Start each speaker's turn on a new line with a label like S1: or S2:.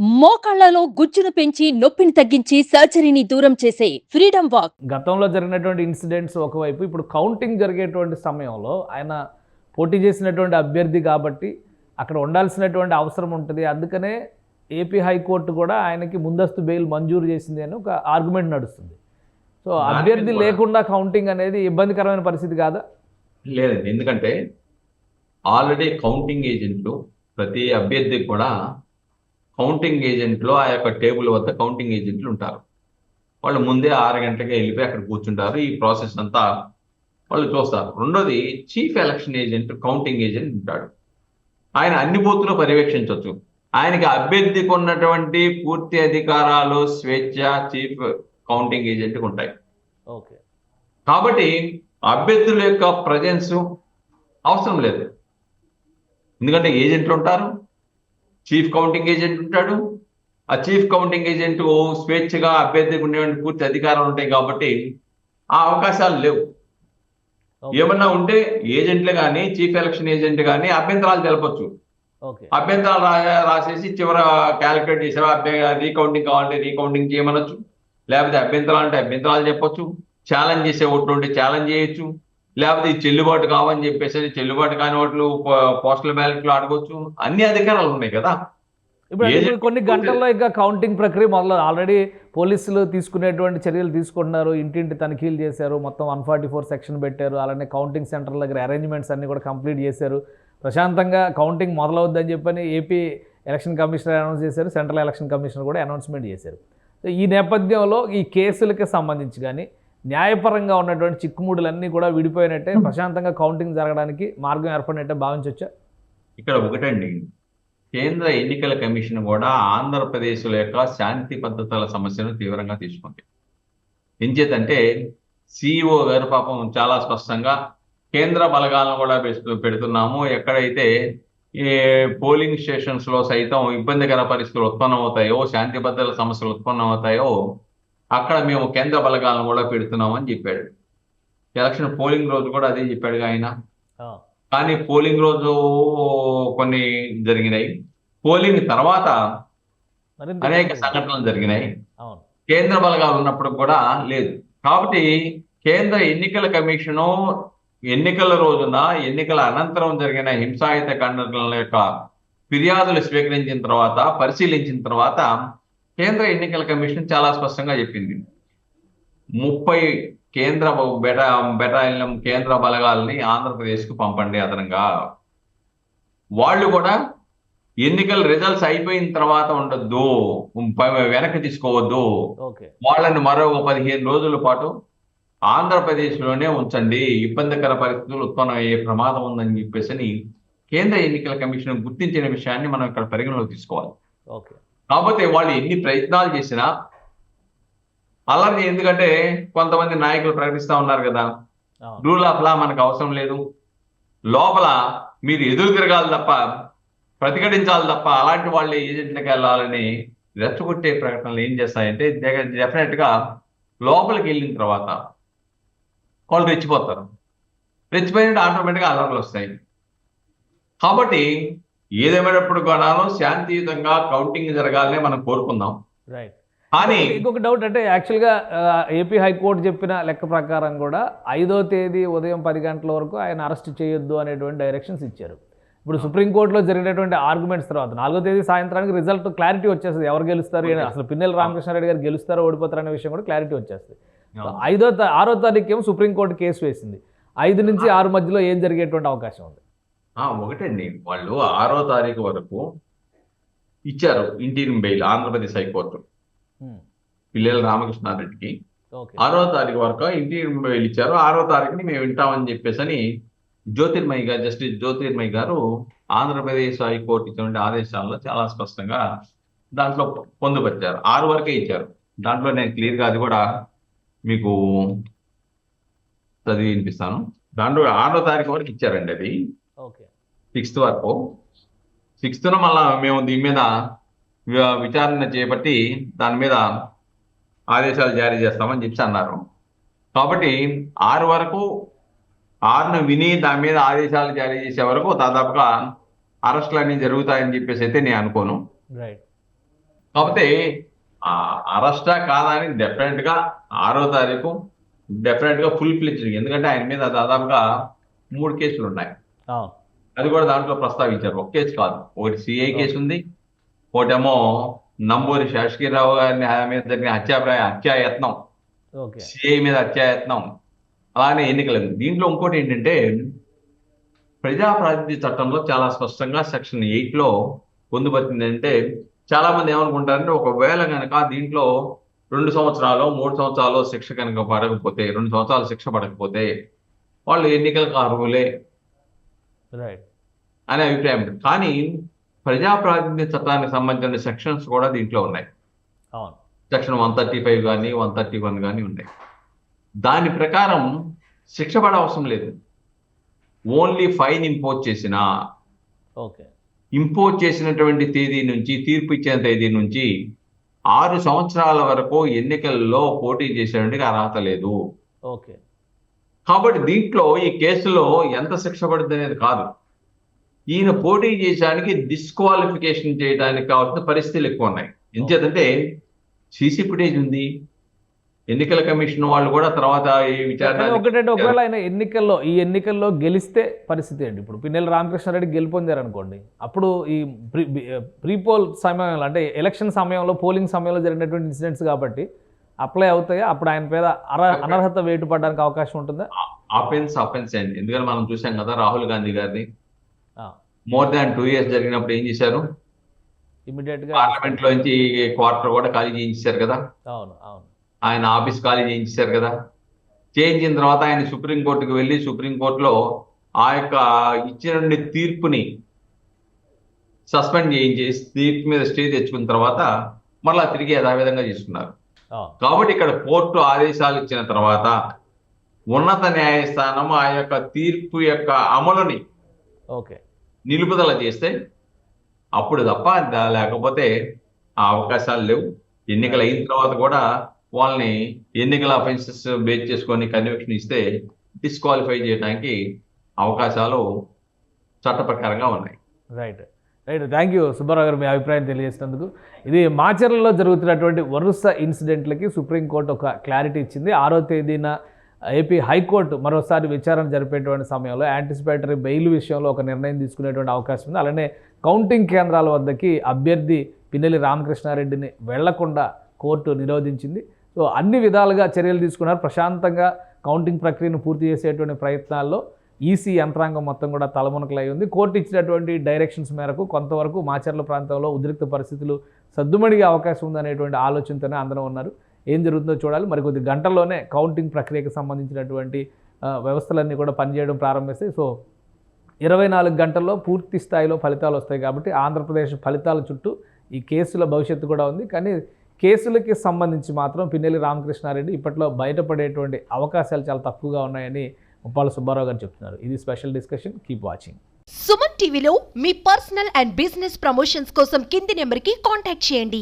S1: మోకాళ్ళలో గుజ్జును పెంచి నొప్పిని తగ్గించి సర్జరీని దూరం చేసే ఫ్రీడమ్ వాక్.
S2: గతంలో జరిగినటువంటి ఇన్సిడెంట్స్ ఒకవైపు ఇప్పుడు కౌంటింగ్ జరిగేటువంటి సమయంలో ఆయన పోటీ చేసినటువంటి అభ్యర్థి కాబట్టి అక్కడ ఉండాల్సినటువంటి అవసరం ఉంటుంది. అందుకనే ఏపీ హైకోర్టు కూడా ఆయనకి ముందస్తు బెయిల్ మంజూరు చేసింది అని ఒక ఆర్గ్యుమెంట్ నడుస్తుంది. సో అభ్యర్థి
S3: కూడా-
S2: లేకుండా కౌంటింగ్ అనేది ఇబ్బందికరమైన పరిస్థితి కాదా?
S3: లేదండి ఎందుకంటే ఆల్రెడీ కౌంటింగ్ ఏజెంట్లు ప్రతి అభ్యర్థికి కూడా కౌంటింగ్ ఏజెంట్లో ఆ యొక్క టేబుల్ వద్ద కౌంటింగ్ ఏజెంట్లు ఉంటారు. వాళ్ళు ముందే ఆరు గంటలకే వెళ్ళిపోయి అక్కడ కూర్చుంటారు. ఈ ప్రాసెస్ అంతా వాళ్ళు చూస్తారు. రెండోది chief election agent counting agent ఉంటాడు. ఆయన అన్ని బూత్లు పర్యవేక్షించవచ్చు. ఆయనకి అభ్యర్థికి ఉన్నటువంటి పూర్తి అధికారాలు స్వేచ్ఛ చీఫ్ కౌంటింగ్ ఏజెంట్కి ఉంటాయి.
S2: ఓకే.
S3: కాబట్టి అభ్యర్థుల యొక్క ప్రజెన్స్ అవసరం లేదు. ఎందుకంటే ఏజెంట్లు ఉంటారు. చీఫ్ కౌంటింగ్ ఏజెంట్ ఉంటాడు. ఆ చీఫ్ కౌంటింగ్ ఏజెంట్ స్వేచ్ఛగా అభ్యర్థికి ఉండేటువంటి పూర్తి అధికారాలు ఉంటాయి కాబట్టి ఆ అవకాశాలు లేవు. ఏమన్నా ఉంటే ఏజెంట్లు కానీ చీఫ్ ఎలక్షన్ ఏజెంట్ కానీ అభ్యంతరాలు తెలపొచ్చు. అభ్యంతరాలు రాసేసి చివర క్యాలిక్యులేట్ చేసారు అభ్య రీకౌంటింగ్ కావాలంటే రీకౌంటింగ్ చేయమనొచ్చు. లేకపోతే అభ్యంతరాలు అంటే అభ్యంతరాలు చెప్పొచ్చు. ఛాలెంజ్ చేసే ఓట్లు ఉంటే ఛాలెంజ్ చేయొచ్చు. లేకపోతే ఇది చెల్లుబాటు కావని చెప్పేసి చెల్లుబాటు కాని ఓట్లు పోస్టల్ బ్యాలెట్లు ఆడుకోవచ్చు అన్ని అధికారాలు ఉన్నాయి కదా.
S2: ఇప్పుడు కొన్ని గంటల్లో ఇంకా కౌంటింగ్ ప్రక్రియ మొదలు ఆల్రెడీ పోలీసులు తీసుకునేటువంటి చర్యలు తీసుకుంటున్నారు. ఇంటింటి తనిఖీలు చేశారు. మొత్తం వన్ ఫార్టీ ఫోర్ సెక్షన్ పెట్టారు. అలానే కౌంటింగ్ సెంటర్ దగ్గర అరేంజ్మెంట్స్ అన్ని కూడా కంప్లీట్ చేశారు. ప్రశాంతంగా కౌంటింగ్ మొదలవుద్దని చెప్పని ఏపీ ఎలక్షన్ కమిషనర్ అనౌన్స్ చేశారు. సెంట్రల్ ఎలక్షన్ కమిషనర్ కూడా అనౌన్స్మెంట్ చేశారు. ఈ నేపథ్యంలో ఈ కేసులకి సంబంధించి కానీ న్యాయపరంగా ఉన్నటువంటి చిక్కుముడులన్నీ కూడా విడిపోయినట్టే ప్రశాంతంగా కౌంటింగ్ జరగడానికి మార్గం ఏర్పడినట్టే భావించవచ్చా
S3: ఇక్కడ ఒకటండి. కేంద్ర ఎన్నికల కమిషన్ కూడా ఆంధ్రప్రదేశ్ యొక్క శాంతి భద్రతల సమస్యను తీవ్రంగా తీసుకుంది. ఎంచేతంటే సిఇఓ గారు పాపం చాలా స్పష్టంగా కేంద్ర బలగాలను కూడా పెడుతూ- పెడుతున్నాము. ఎక్కడైతే ఈ పోలింగ్ స్టేషన్స్లో సైతం ఇబ్బందికర పరిస్థితులు ఉత్పన్నమవుతాయో శాంతి భద్రతల సమస్యలు ఉత్పన్నమవుతాయో అక్కడ మేము కేంద్ర బలగాలను కూడా పెడుతున్నామని చెప్పాడు. ఎలక్షన్ పోలింగ్ రోజు కూడా అదే చెప్పాడు ఆయన. కానీ పోలింగ్ రోజు కొన్ని జరిగినాయి. పోలింగ్ తర్వాత అనేక సంఘటనలు జరిగినాయి. కేంద్ర బలగాలు ఉన్నప్పుడు కూడా లేదు. కాబట్టి కేంద్ర ఎన్నికల కమిషను ఎన్నికల రోజున ఎన్నికల అనంతరం జరిగిన హింసాయుత ఖండనల యొక్క ఫిర్యాదులు స్వీకరించిన తర్వాత పరిశీలించిన తర్వాత కేంద్ర ఎన్నికల కమిషన్ చాలా స్పష్టంగా చెప్పింది. ముప్పై కేంద్ర బెటా బెటాలియం కేంద్ర బలగాల్ని ఆంధ్రప్రదేశ్కు పంపండి అదనంగా. వాళ్ళు కూడా ఎన్నికల రిజల్ట్స్ అయిపోయిన తర్వాత ఉండొద్దు వెనక్కి తీసుకోవద్దు. వాళ్ళని మరో పదిహేను రోజుల పాటు ఆంధ్రప్రదేశ్లోనే ఉంచండి. ఇబ్బందికర పరిస్థితులు ఉత్పన్నమయ్యే ప్రమాదం ఉందని చెప్పేసి అని కేంద్ర ఎన్నికల కమిషన్ గుర్తించిన విషయాన్ని మనం ఇక్కడ పరిగణలోకి తీసుకోవాలి.
S2: ఓకే.
S3: కాకపోతే వాళ్ళు ఎన్ని ప్రయత్నాలు చేసినా అలాగే ఎందుకంటే కొంతమంది నాయకులు ప్రకటిస్తా ఉన్నారు కదా. రూల్ ఆఫ్ లా మనకు అవసరం లేదు. లోపల మీరు ఎదురు తిరగాలి తప్ప ప్రతిఘటించాలి తప్ప అలాంటి వాళ్ళే ఏజెంట్లకు వెళ్ళాలని రెచ్చగొట్టే ప్రకటనలు ఏం చేస్తాయంటే డెఫినెట్గా లోపలికి వెళ్ళిన తర్వాత వాళ్ళు రెచ్చిపోతారు. రెచ్చిపోయినట్టు ఆటోమేటిక్గా అలర్లు వస్తాయి. కాబట్టి ఏదేమైనప్పుడు కొనాలో శాంతియుతంగా కౌంటింగ్ జరగాలని మనం కోరుకుందాం.
S2: రైట్
S3: కానీ
S2: ఇంకొక డౌట్ అంటే యాక్చువల్గా ఏపీ హైకోర్టు చెప్పిన లెక్క ప్రకారం కూడా ఐదో తేదీ ఉదయం పది గంటల వరకు ఆయన అరెస్ట్ చేయొద్దు అనేటువంటి డైరెక్షన్స్ ఇచ్చారు. ఇప్పుడు సుప్రీంకోర్టులో జరిగినటువంటి ఆర్గ్యుమెంట్స్ తర్వాత నాలుగో తేదీ సాయంత్రానికి రిజల్ట్ క్లారిటీ వచ్చేస్తుంది. ఎవరు గెలుస్తారు? అసలు పిన్నెల రామకృష్ణారెడ్డి గారు గెలుస్తారో ఓడిపోతారో అనే విషయం కూడా క్లారిటీ వచ్చేస్తుంది. ఐదో తా- ఆరో తారీఖు ఏమో సుప్రీంకోర్టు కేసు వేసింది. ఐదు నుంచి ఆరు మధ్యలో ఏం జరిగేటువంటి అవకాశం ఉంది?
S3: ఆ, ఒకటండి. వాళ్ళు ఆరో తారీఖు వరకు ఇచ్చారు ఇంటీరియం బెయిల్ ఆంధ్రప్రదేశ్ హైకోర్టు. పిల్లల రామకృష్ణారెడ్డికి. ఆరో తారీఖు వరకు ఇంటీరియం బెయిల్ ఇచ్చారు. ఆరో తారీఖుని మేము వింటామని చెప్పేసి అని జ్యోతిర్మయి గారు జస్టిస్ జ్యోతిర్మయి గారు ఆంధ్రప్రదేశ్ హైకోర్టు ఇచ్చినటువంటి ఆదేశాల్లో చాలా స్పష్టంగా దాంట్లో పొందుపరిచారు. ఆరు వరకే ఇచ్చారు. దాంట్లో నేను క్లియర్గా అది కూడా మీకు చదివి వినిపిస్తాను. దాంట్లో ఆరో తారీఖు వరకు ఇచ్చారండి అది. సిక్స్త్ వరకు. సిక్స్త్న మళ్ళా మేము దీని మీద విచారణ చేపట్టి దాని మీద ఆదేశాలు జారీ చేస్తామని చెప్పి అన్నారు. కాబట్టి ఆరు వరకు ఆరును విని దాని మీద ఆదేశాలు జారీ చేసే వరకు దాదాపుగా అరెస్టులు అన్ని జరుగుతాయని చెప్పేసి అయితే నేను అనుకోను. కాకపోతే అరెస్టా కాదా అని డెఫినెట్గా ఆరో తారీఖు డెఫినెట్గా ఫుల్ ఫ్లెడ్జ్డ్ ఎందుకంటే ఆయన మీద దాదాపుగా మూడు కేసులు ఉన్నాయి అది కూడా దాంట్లో ప్రస్తావించారు. ఒక కేసు కాదు. ఒకటి సిఐ కేసు ఉంది. ఒకటేమో నంబూరి శాసకీరావు గారిని ఆయన మీద జరిగిన హత్యాప్రాయ హత్యాయత్నం సిఐ మీద హత్యాయత్నం అలానే ఎన్నికలు దీంట్లో ఇంకోటి ఏంటంటే ప్రజాప్రాతినిధ్య చట్టంలో చాలా స్పష్టంగా సెక్షన్ ఎయిట్లో పొందుపరిచింది అంటే చాలా మంది ఏమనుకుంటారంటే ఒకవేళ కనుక దీంట్లో రెండు సంవత్సరాలు మూడు సంవత్సరాలు శిక్ష కనుక పడకపోతే రెండు సంవత్సరాలు శిక్ష పడకపోతే వాళ్ళు ఎన్నికలకు అర్హులే. అనే అభిప్రాయం. కానీ ప్రజాప్రాతినిధ్య చట్టానికి సంబంధించిన సెక్షన్స్ కూడా దీంట్లో ఉన్నాయి. సెక్షన్ వన్ థర్టీ ఫైవ్ కానీ వన్ థర్టీ వన్ కానీ ఉన్నాయి. దాని ప్రకారం శిక్ష పడ అవసరం లేదు. ఓన్లీ ఫైన్ ఇంపోజ్ చేసిన
S2: ఓకే.
S3: ఇంపోజ్ చేసినటువంటి తేదీ నుంచి తీర్పు ఇచ్చిన తేదీ నుంచి ఆరు సంవత్సరాల వరకు ఎన్నికల్లో పోటీ చేసేటువంటి అర్హత లేదు.
S2: ఓకే.
S3: కాబట్టి దీంట్లో ఈ కేసులో ఎంత శిక్ష పడుతుంది అనేది కాదు. ఈయన పోటీ చేయడానికి డిస్క్వాలిఫికేషన్ చేయడానికి కావాల్సిన పరిస్థితులు ఎక్కువ ఉన్నాయి. ఎంచేతంటే సీసీ ఫుటేజ్ ఉంది. ఎన్నికల కమిషన్ వాళ్ళు కూడా తర్వాత ఈ విచారణ
S2: ఒకటంటే ఒకవేళ ఆయన ఎన్నికల్లో ఈ ఎన్నికల్లో గెలిస్తే పరిస్థితి ఏంటి? ఇప్పుడు పిన్నెల రామకృష్ణారెడ్డి గెలుపొందారు అనుకోండి అప్పుడు ఈ ప్రీ ప్రీ పోల్ సమయంలో అంటే ఎలక్షన్ సమయంలో పోలింగ్ సమయంలో జరిగినటువంటి ఇన్సిడెంట్స్ కాబట్టి అప్లై అవుతాయా? అప్పుడు ఆయన మీద అర అనర్హత వేటు పడడానికి అవకాశం ఉంటుందా?
S3: ఆఫెన్స్ ఆఫెన్స్ అండి. ఎందుకంటే మనం చూసాం కదా రాహుల్ గాంధీ గారిని. మోర్ దాన్ టూ ఇయర్స్ జరిగినప్పుడు ఏం చేశారు?
S2: ఇమీడియట్గా
S3: పార్లమెంట్ లోంచి క్వార్టర్ కూడా ఖాళీ చేయించారు కదా.
S2: అవును అవును.
S3: ఆయన ఆఫీస్ ఖాళీ చేయించారు కదా. చేయించిన తర్వాత ఆయన సుప్రీంకోర్టుకు వెళ్ళి సుప్రీంకోర్టులో ఆ యొక్క ఇచ్చిన తీర్పుని సస్పెండ్ చేయించేసి తీర్పు మీద స్టే తెచ్చుకున్న తర్వాత మరలా తిరిగి యథావిధంగా చేసుకున్నారు కాబట్టి ఇక్కడ కోర్టు ఆదేశాలు ఇచ్చిన తర్వాత ఉన్నత న్యాయస్థానం ఆ యొక్క తీర్పు యొక్క అమలుని
S2: ఓకే.
S3: నిలుపుదల చేస్తే అప్పుడు తప్ప లేకపోతే ఆ అవకాశాలు లేవు. ఎన్నికలు అయిన తర్వాత కూడా వాళ్ళని ఎన్నికల అఫెన్సెస్ బేస్ చేసుకొని కన్విక్షన్ ఇస్తే డిస్క్వాలిఫై చేయడానికి అవకాశాలు చట్ట ప్రకారంగా ఉన్నాయి.
S2: Right. Right thank you Subbarao garu మీ అభిప్రాయం తెలియజేసినందుకు. ఇది మాచర్లలో జరుగుతున్నటువంటి వరుస ఇన్సిడెంట్లకి సుప్రీంకోర్టు ఒక క్లారిటీ ఇచ్చింది. ఆరో తేదీన ఏపీ హైకోర్టు మరోసారి విచారణ జరిపేటువంటి సమయంలో యాంటిసిపేటరీ బెయిల్ విషయంలో ఒక నిర్ణయం తీసుకునేటువంటి అవకాశం ఉంది. అలానే కౌంటింగ్ కేంద్రాల వద్దకి అభ్యర్థి పిన్నెలి రామకృష్ణారెడ్డిని వెళ్ళకుండా కోర్టు నిరోధించింది. సో అన్ని విధాలుగా చర్యలు తీసుకున్నారు. ప్రశాంతంగా కౌంటింగ్ ప్రక్రియను పూర్తి చేసేటువంటి ప్రయత్నాల్లో ఈసీ యంత్రాంగం మొత్తం కూడా తలమునకలై ఉంది. కోర్టు ఇచ్చినటువంటి డైరెక్షన్స్ మేరకు కొంతవరకు మాచర్ల ప్రాంతంలో ఉద్రిక్త పరిస్థితులు సద్దుమడిగే అవకాశం ఉందనేటువంటి ఆలోచనతోనే అందరం ఉన్నారు. ఏం జరుగుతుందో చూడాలి. మరికొద్ది గంటల్లోనే కౌంటింగ్ ప్రక్రియకు సంబంధించినటువంటి వ్యవస్థలన్నీ కూడా పనిచేయడం ప్రారంభిస్తాయి సో ఇరవై నాలుగు గంటల్లో పూర్తి స్థాయిలో ఫలితాలు వస్తాయి కాబట్టి ఆంధ్రప్రదేశ్ ఫలితాల చుట్టూ ఈ కేసుల భవిష్యత్తు కూడా ఉంది. కానీ కేసులకి సంబంధించి మాత్రం పిన్నెల్లి రామకృష్ణారెడ్డి ఇప్పట్లో బయటపడేటువంటి అవకాశాలు చాలా తక్కువగా ఉన్నాయని ఉప్పాల సుబ్బారావు గారు చెప్తున్నారు. ఇది special discussion. Keep watching.
S4: Suman టీవీలో మీ పర్సనల్ అండ్ బిజినెస్ ప్రమోషన్స్ కోసం కింది నెంబర్కి కాంటాక్ట్ చేయండి.